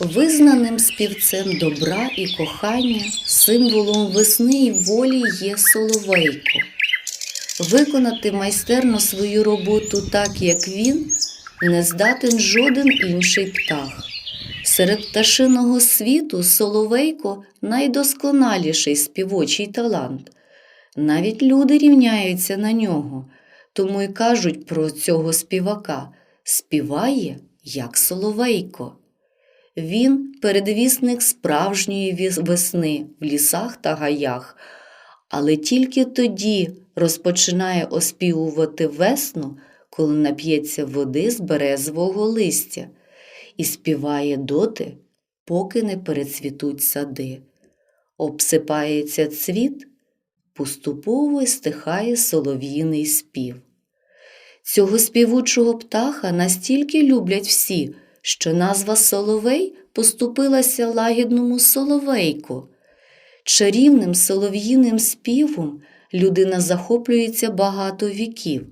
Визнаним співцем добра і кохання, символом весни і волі є соловейко. Виконати майстерно свою роботу так, як він, не здатен жоден інший птах. Серед пташиного світу соловейко найдосконаліший співочий талант. Навіть люди рівняються на нього, тому й кажуть про цього співака співає, як соловейко. Він передвісник справжньої весни в лісах та гаях, але тільки тоді розпочинає оспівувати весну, коли нап'ється води з березового листя, і співає доти, поки не перецвітуть сади. Обсипається цвіт, поступово стихає солов'їний спів. Цього співучого птаха настільки люблять всі, що назва Соловей поступилася лагідному соловейку. Чарівним солов'їним співом людина захоплюється багато віків.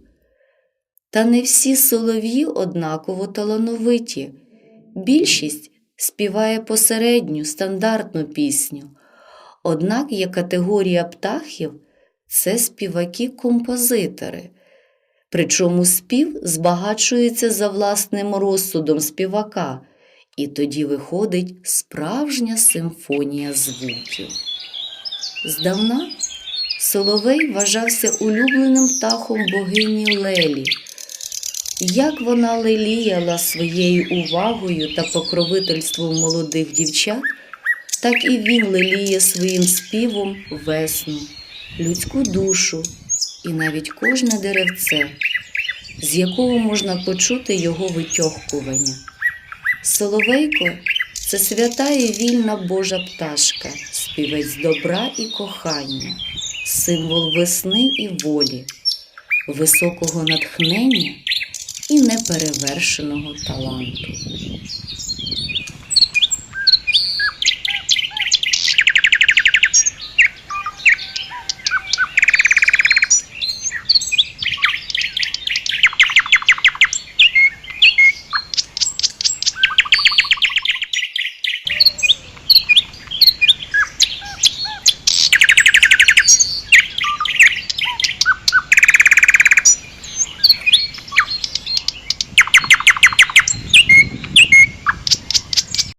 Та не всі солов'ї однаково талановиті. Більшість співає посередню, стандартну пісню. Однак є категорія птахів це співаки-композитори. Причому спів збагачується за власним розсудом співака, і тоді виходить справжня симфонія звуків. Здавна Соловей вважався улюбленим птахом богині Лелі. Як вона леліяла своєю увагою та покровительством молодих дівчат, так і він леліє своїм співом весну, людську душу і навіть кожне деревце, з якого можна почути його витьохкування. Соловейко це свята і вільна Божа пташка, співець добра і кохання, символ весни і волі, високого натхнення і неперевершеного таланту.